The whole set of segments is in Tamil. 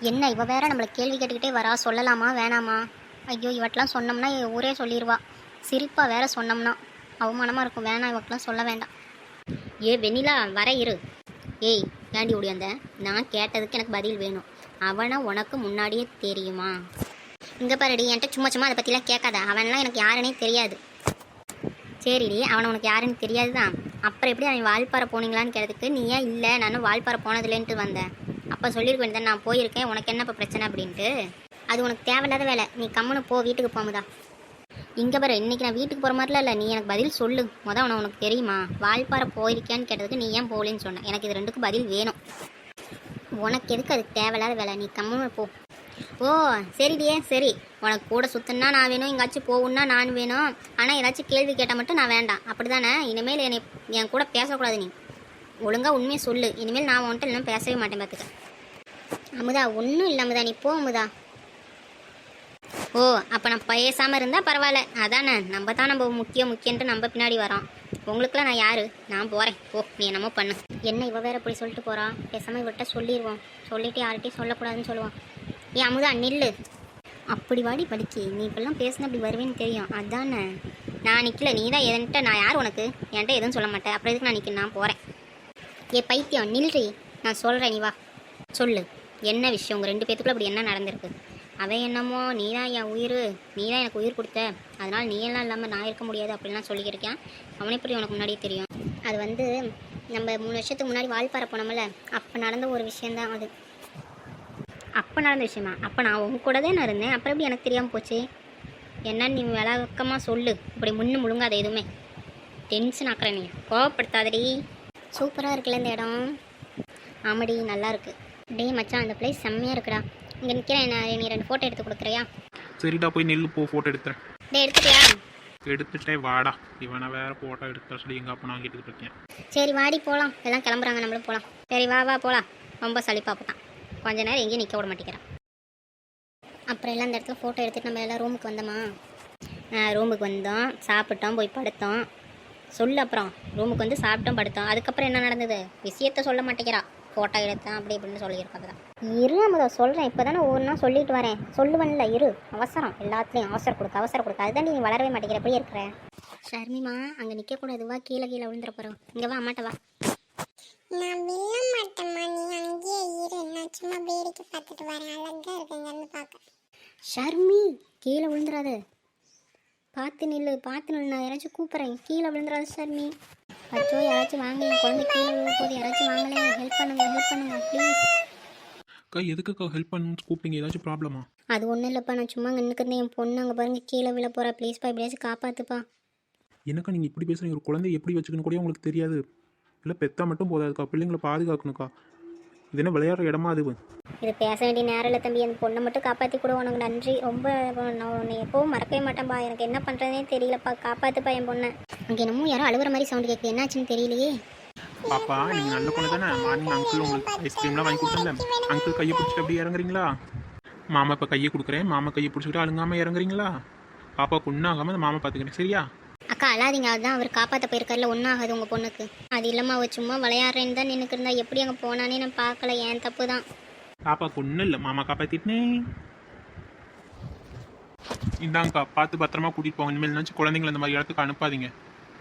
என்ன இவ வேற நம்மளை கேள்வி கேட்டுக்கிட்டே வரா சொல்லலாமா வேணாமா? ஐயோ இவட்டெலாம் சொன்னோம்னா ஊரே சொல்லிடுவா சிரிப்பாக வேற சொன்னோம்னா. அவமானமாக இருக்கும். வேணாம் இவக்கெல்லாம் சொல்ல வேண்டாம். ஏ வெண்ணிலா வர இரு. ஏய் ஏண்டி ஓடியாந்த நான் கேட்டதுக்கு எனக்கு பதில் வேணும். அவனை உனக்கு முன்னாடியே தெரியுமா? இங்கே பாருடி என்கிட்ட சும்மா சும்மா அதை பற்றிலாம் கேட்காத. அவன்லாம் எனக்கு யாருன்னே தெரியாது. சரிடி அவனை உனக்கு யாருன்னு தெரியாது தான் அப்புறம் எப்படி அவன் வால்பாறை போனீங்களான்னு கேட்டதுக்கு நீ ஏன் இல்லை? நானும் வால்பாறை போனதில்லைன்ட்டு வந்தேன். அப்போ சொல்லியிருக்க வேண்டியது நான் போயிருக்கேன் உனக்கு என்ன இப்போ பிரச்சனை அப்படின்ட்டு. அது உனக்கு தேவையில்லாத வேலை. நீ கம்முன்னு போ வீட்டுக்கு போமுதா இங்கே பாரு இன்றைக்கி நான் வீட்டுக்கு போகிற மாதிரிலாம் இல்லை. நீ எனக்கு பதில் சொல்லு. மொதல் அவனை உனக்கு தெரியுமா? வால்பாறை போயிருக்கேன்னு கேட்டதுக்கு நீ ஏன் போகலன்னு சொன்னேன் எனக்கு இது ரெண்டுக்கும் பதில் வேணும். உனக்கு எதுக்கு அது தேவையில்லாத வேலை? நீ கம்முன்னு போ. ஓ சரிடியே சரி? உனக்கு கூட சுத்தன்னா நான் வேணும் எங்காச்சும் போகணுன்னா நான் வேணும். ஆனால் ஏதாச்சும் கேள்வி கேட்டால் மட்டும் நான் வேண்டாம். அப்படி தானே இனிமேல் என்னை என் கூட பேசக்கூடாது நீ. ஒழுங்காக உண்மையை சொல்லு. இனிமேல் நான் உன்கிட்ட இன்னும் பேசவே மாட்டேன் பார்த்துக்க. அமுதா ஒன்றும் இல்லை அமுதா. நீ போ அமுதா. ஓ அப்போ நான் பேசாமல் இருந்தால் பரவாயில்ல. அதானே நம்ம தான் நம்ம முக்கியம் முக்கியன்ட்டு நம்ம பின்னாடி வரோம். உங்களுக்குலாம் நான் யார்? நான் போகிறேன் ஓ நீ என்னமோ பண்ணு. என்ன இவ வேற இப்படி சொல்லிட்டு போகிறான் பேசாமல் இவர்கிட்ட சொல்லிடுவோம் சொல்லிவிட்டு யார்கிட்டையும் சொல்லக்கூடாதுன்னு சொல்லுவான். ஏ அமுதா நில்லு. அப்படி வாடி படிக்கி. நீ இப்பெல்லாம் பேசினா அப்படி வருவேன்னு தெரியும். அதானே. நான் நிற்கல நீ தான் என்கிட்ட நான் யார் உனக்கு? என்கிட்ட எதுவும் சொல்ல மாட்டேன். அப்புறம் எதுக்கு நான் நிற்க நான் போகிறேன் ஏ பைத்தியம் நில்றி. நான் சொல்கிறேன் நீ வா. சொல்லு. என்ன விஷயம்? உங்கள் ரெண்டு பேத்துக்குள்ள அப்படி என்ன நடந்திருக்கு? அவன் என்னமோ நீ தான் என் உயிர். நீ தான் எனக்கு உயிர் கொடுத்த. அதனால் நீ எல்லாம் இல்லாமல் நான் இருக்க முடியாது அப்படின்லாம் சொல்லியிருக்கேன் அவனை எப்படி உனக்கு முன்னாடியே தெரியும்? அது வந்து நம்ம மூணு வருஷத்துக்கு முன்னாடி வால்பாறை போனோம்ல அப்போ நடந்த ஒரு விஷயந்தான் அது. அப்போ நடந்த விஷயமா? அப்போ நான் உங்க கூட தான் இருந்தேன். அப்புறம் எப்படி எனக்கு தெரியாமல் போச்சு? என்னன்னு நீ விளக்கமாக சொல்லு. இப்படி முன்னு முழுங்காத எதுவுமே. டென்ஷன் ஆக்குற நீ. கோவப்படுத்தாதடி. சூப்பராக இருக்குல்ல இந்த இடம். ஆமாடி நல்லா இருக்கு. டேய் மச்சான் அந்த பிளேஸ் செம்மையாக இருக்குடா. இங்கே நிற்கிறேன் நான் நீ ரெண்டு ஃபோட்டோ எடுத்து கொடுக்குறியா? சரிடா போய் நெல்லு போ ஃபோட்டோ எடுத்தேன் டேய் எடுத்துட்டியா? எடுத்துட்டே வாடா. இவனை வேற ஃபோட்டோ எடுக்க சொல்லி எங்கள் அப்பா நான் கேட்டுக்கிட்டு இருக்கேன். சரி வாடி போகலாம் எல்லாம் கிளம்புறாங்க நம்மளும் போகலாம் சரி வா வா போகலாம் ரொம்ப சளிப்பாப்பு தான் கொஞ்ச நேரம் எங்கேயும் நிற்க விட மாட்டேங்கிறான். அப்புறம் எல்லாம் இந்த இடத்துல ஃபோட்டோ எடுத்துட்டு நம்ம எல்லாம் ரூமுக்கு வந்தோமா? ரூமுக்கு வந்தோம். சாப்பிட்டோம் போய் படுத்தோம். சொல்லு அப்புறம். ரூமுக்கு வந்து சாப்பிட்டோம் படுத்தோம். அதுக்கப்புறம் என்ன நடந்தது? விஷயத்த சொல்ல மாட்டேங்கிறா. ஃபோட்டோ எடுத்தேன் அப்படி இப்படின்னு சொல்லியிருக்காங்க தான் இரு அமுதா சொல்கிறேன் இப்போ தானே ஒவ்வொன்றா சொல்லிட்டு வரேன். சொல்லுவேன்ல இரு. அவசரம். எல்லாத்துலேயும் அவசரம் கொடுக்க அவசரம் கொடுக்க. அதுதான் நீ வளரவே மாட்டேங்கிற. எப்படி இருக்கிற? ஷர்மிமா அங்கே நிற்கக்கூடாது வா கீழே கீழே விழுந்துற போகிறோம் இங்கே வா அம்மாட்ட வா. நான் வில்ல மாட்டேம்மா. நீ அங்கேயே இரு. நான் சும்மா வேடிக்கை பார்த்துட்டு வரேன். அழகா இருக்கு இங்க இருந்து பார்க்க. ஷர்மி கீழே விழுந்துடாத பார்த்து நில்லு பார்த்து நில்லு. நான் யாராச்சும் கூப்பிட்றேன். கீழே விழுந்துடாத ஷர்மி அச்சோ யாராச்சும் வாங்க. என் குழந்தை கீழே விழுக போது யாராச்சும் வாங்கலே. ஹெல்ப் பண்ணுங்க ஹெல்ப் பண்ணுங்க ப்ளீஸ் அக்கா எதுக்குக்கா ஹெல்ப் பண்ணணும்னு கூப்பிட்டீங்க? ஏதாச்சும் ப்ராப்ளமா அது ஒன்றும் இல்லைப்பா. நான் சும்மா அங்கே நிற்கிறேன் என் பொண்ணு அங்கே பாருங்க கீழே விழ போகிறா ப்ளீஸ்ப்பா எப்படியாச்சும் காப்பாற்றுப்பா என்னக்கா நீங்கள் இப்படி பேசுகிறீங்க ஒரு குழந்தை எப்படி வச்சுக்கணும் கூட உங்களுக்கு தெரியாது. இல்லை பெத்தா மட்டும் போதாதுக்கா. பிள்ளைங்களை பாதுகாக்கணுக்கா இது என்ன விளையாடுற இடமா அது? இது பேச வேண்டிய நேரம் இல்லை தம்பி. அந்த பொண்ணை மட்டும் காப்பாற்றி கூட. உனக்கு நன்றி. ரொம்ப நான் உன்னை எப்பவும் மறக்கவே மாட்டேன்ப்பா எனக்கு என்ன பண்ணுறதுனே தெரியலப்பா. காப்பாற்றுப்பா என் பொண்ணை. அங்கே என்னமோ யாரோ அழுகுற மாதிரி சவுண்ட் கேட்குது என்னாச்சுன்னு தெரியலையே. பாப்பா நீங்கள் நல்ல பொண்ணு தானே. மார்னிங் அங்கிள் உங்களுக்கு ஐஸ்கிரீம்லாம் வாங்கி கொடுத்தல அங்கிள் கையை பிடிச்சிட்டு அப்படியே இறங்குறீங்களா? மாமா இப்போ கையை கொடுக்குறேன். மாமா கையை பிடிச்சிக்கிட்டு அழுங்காமல் இறங்குறீங்களா? பாப்பா அந்த மாமா பார்த்துக்கிறேன் சரியா? அக்கா அழாதீங்க. அதுதான் அவர் காப்பாற்ற போயிருக்காருல ஒன்றும் ஆகாது உங்கள் பொண்ணுக்கு. அது இல்லாமல் அவள் சும்மா விளையாடுறேன்னு தான் நின்றுக்கு இருந்தா. எப்படி அங்கே போனானே நான் பார்க்கல. ஏன் தப்பு தான் பாப்பாக்கு ஒன்றும் இல்லை. மாமா காப்பாற்றிட்டேன் இந்தாங்கக்கா பார்த்து பத்திரமா கூட்டிகிட்டு போங்க. இனிமேல் நினச்சி குழந்தைங்களை இந்த மாதிரி இடத்துக்கு அனுப்பாதீங்க.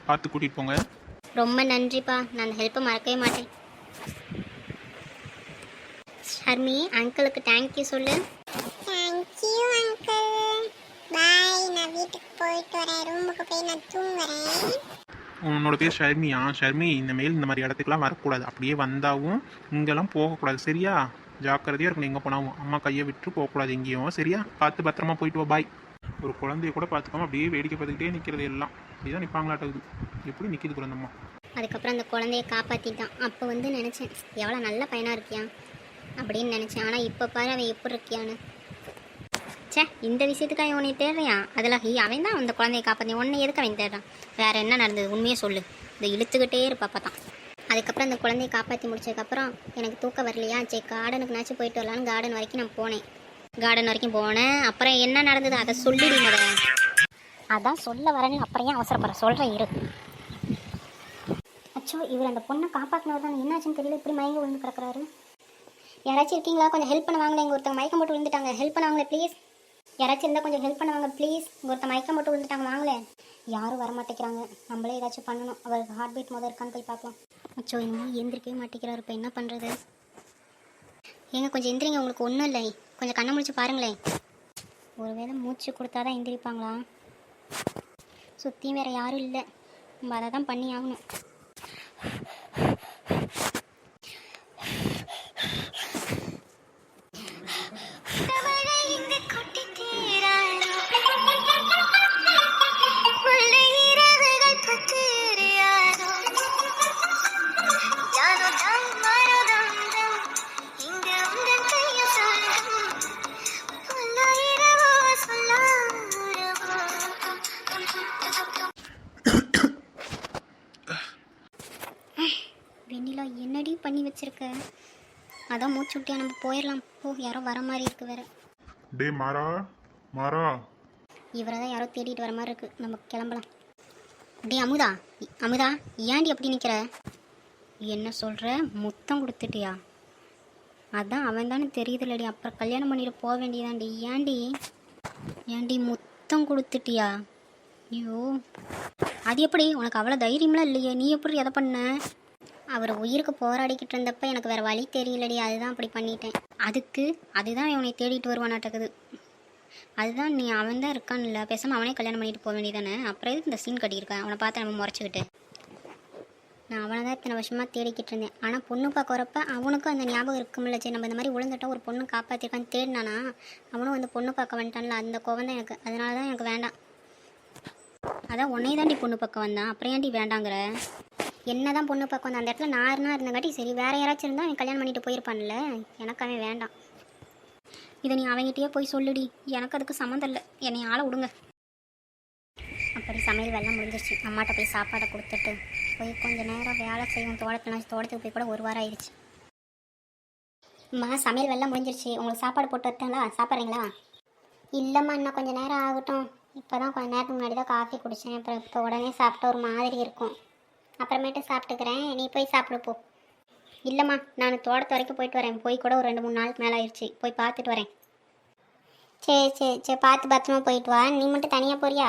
பார்த்து கூட்டிகிட்டு போங்க. ரொம்ப நன்றிப்பா. நான் ஹெல்ப்பை மறக்கவே மாட்டேன். ஷர்மி அங்கிளுக்கு தேங்க்யூ சொல்லு தேங்க்யூ அங்கிள் பாய் நான் வீட்டுக்கு போயிட்டு வரேன். ரூமுக்கு போய் நான் தூங்குறேன். உன்னோட பேர் ஷர்மியா. ஷர்மி இந்த மேல் இந்த மாதிரி இடத்துக்குலாம் வரக்கூடாது. அப்படியே வந்தாவும் இங்கெல்லாம் போகக்கூடாது. சரியா? ஜாக்கிரதையாக இருக்கணும். எங்கே போனாவும் அம்மா கையை விட்டு போகக்கூடாது எங்கேயும். சரியா? பார்த்து பத்திரமா போயிட்டு வா. பாய் ஒரு குழந்தைய கூட பார்த்துக்காம அப்படியே வேடிக்கை பார்த்துக்கிட்டே நிற்கிறது எல்லாம். அப்படிதான் நிற்பாங்களாட்டுது எப்படி நிற்கிது குழந்தம்மா? அதுக்கப்புறம் அந்த குழந்தைய காப்பாற்றிட்டான் அப்போ வந்து நினச்சேன் எவ்வளோ நல்ல பையனாக இருக்கியா? அப்படின்னு நினச்சேன். ஆனால் இப்போ பாரு அவன் எப்படி இருக்கியான்னு. ச்சே இந்த விஷயத்துக்காக இவனை தேடுறியான் அதில் ஹி அவன் தான் அந்த குழந்தைய காப்பாற்றி உன்னை எதுக்கு அவன் தேடுறான்? வேறு என்ன நடந்தது? உண்மையே சொல்லு. இந்த இழுத்துக்கிட்டே இருப்பாப்பா தான் அதுக்கப்புறம் அந்த குழந்தைய காப்பாற்றி முடிச்சதுக்கப்புறம் எனக்கு தூக்கம் வரலையா? சரி கார்டனுக்கு நாச்சும் போயிட்டு வரலான்னு கார்டன் வரைக்கும் நான் போனேன். கார்டன் வரைக்கும் போனேன். அப்புறம் என்ன நடந்தது? அதை சொல்லிடு அதான் சொல்ல வரேன்னு அப்புறம் ஏன் அவசரப்படுற? சொல்கிறேன் இரு. அச்சோ இவர் அந்த பொண்ணை காப்பாற்றினவர் தான். என்னாச்சுன்னு தெரியல. இப்படி மயங்கி விழுந்து கிடக்குறாரு. யாராச்சும் இருக்கீங்களா? கொஞ்சம் ஹெல்ப் பண்ண வாங்களேன். இங்கே ஒருத்தங்க மயக்கம் போட்டு விழுந்துட்டாங்க. ஹெல்ப் பண்ண வாங்களே ப்ளீஸ் யாராச்சும் இருந்தால் கொஞ்சம் ஹெல்ப் பண்ணுவாங்க ப்ளீஸ் ஒருத்த ஒருத்தன் மயக்கம் போட்டு விழுந்துட்டாங்க வாங்களேன் யாரும் வர மாட்டேங்கிறாங்க நம்மளே ஏதாச்சும் பண்ணணும். அவருக்கு ஹார்ட் பீட் முதல் இருக்கான்னு போய் பார்ப்போம். அச்சோ இன்னும் எந்திரிக்கவே மாட்டேங்கிறார் இப்போ என்ன பண்ணுறது ஏங்க கொஞ்சம் எந்திரிங்க. உங்களுக்கு ஒன்றும் இல்லை. கொஞ்சம் கண்ணை முடிச்சு பாருங்களேன். ஒருவேளை மூச்சு கொடுத்தா தான் எந்திரிப்பாங்களா? சுற்றியும் வேறு யாரும் இல்லை. நம்ம அதை தான் பண்ணி ஆகணும் வச்சிருக்க அதான் மூச்சு விட்டியா நம்ம போயிடலாம் போ யாரோ வர மாதிரி இருக்கு வேற. டே மாறா மாறா. இவரை தான் யாரோ தேடிட்டு வர மாதிரி இருக்கு. நம்ம கிளம்பலாம். டே அமுதா அமுதா ஏன்டி அப்படி நிற்கிற என்ன சொல்கிற முத்தம் கொடுத்துட்டியா? அதான் அவன் தானே தெரியுதுல்லடி. அப்புறம் கல்யாணம் பண்ணிட்டு போக வேண்டியதாண்டி ஏன்டி? ஏன்டி முத்தம் கொடுத்துட்டியா? ஐயோ. அது எப்படி? உனக்கு அவ்வளோ தைரியம்லாம் இல்லையே. நீ எப்படி எதை பண்ண? அவர் உயிருக்கு போராடிக்கிட்டு இருந்தப்ப எனக்கு வேற வழி தெரியலடி அதுதான் அப்படி பண்ணிட்டேன். அதுக்கு அதுதான் இவனை தேடிட்டு வருவானாட்டக்குது. அதுதான் நீ அவன் தான் இருக்கான்ல பேசாமல் அவனே கல்யாணம் பண்ணிட்டு போக வேண்டியதானே? அப்புறம் எதுக்கு இந்த சீன் கட்டியிருக்கேன் அவனை பார்த்து நம்ம முறைச்சிக்கிட்டு. நான் அவனை தான் இத்தனை வருஷமாக தேடிக்கிட்டு இருந்தேன். ஆனால் பொண்ணு பார்க்க வரப்ப அவனுக்கும் அந்த ஞாபகம் இருக்கும்ல சரி நம்ம இந்த மாதிரி விழுந்துட்டா ஒரு பொண்ணு காப்பாற்றிருக்கான்னு தேடினானா அவனும் வந்து பொண்ணு பார்க்க வந்துட்டான்ல அந்த கோவம் தான் எனக்கு. அதனால தான் எனக்கு வேண்டாம். அதான் உன்னையே தாண்டி பொண்ணு பக்கம் வந்தான். அப்புறம் ஏன்டி வேண்டாங்கிற? என்ன தான் பொண்ணு பக்கம் வந்தான் அந்த இடத்துல நார்னா இருந்தங்காட்டி சரி வேற யாராச்சும் இருந்தால் அவன் கல்யாணம் பண்ணிட்டு போயிருப்பான்ல. எனக்கு அவன் வேண்டாம். இதை நீ அவங்ககிட்டயே போய் சொல்லுடி. எனக்கு அதுக்கு சம்மந்தம் இல்லை. என்னை ஆள விடுங்க. அப்படி சமையல் வேலை முடிஞ்சிருச்சு. அம்மாட்ட போய் சாப்பாடை கொடுத்துட்டு போய் கொஞ்சம் நேரம் வேலை செய்வோம். தோட்டத்தில் தோட்டத்துக்கு போய் கூட ஒரு வாரம் ஆயிடுச்சு. அம்மா சமையல் வேலை முடிஞ்சிருச்சு. உங்களுக்கு சாப்பாடு போட்டு வரட்டுங்களா சாப்பிட்றீங்களா? இல்லைம்மா இன்னும் கொஞ்சம் நேரம் ஆகட்டும். இப்போ தான் கொஞ்ச நேரத்துக்கு முன்னாடி தான் காஃபி குடித்தேன் அப்புறம் இப்போ உடனே சாப்பிட்டா ஒரு மாதிரி இருக்கும். அப்புறமேட்டு சாப்பிட்டுக்கிறேன். நீ போய் சாப்பிடு போ. இல்லைம்மா நான் தோட்டத்து வரைக்கும் போயிட்டு வரேன். போய் கூட ஒரு ரெண்டு மூணு நாளுக்கு மேலே ஆயிடுச்சு. போய் பார்த்துட்டு வரேன். சரி சரி சரி பார்த்து பத்திரமா போயிட்டு வா. நீ மட்டும் தனியாக போறியா?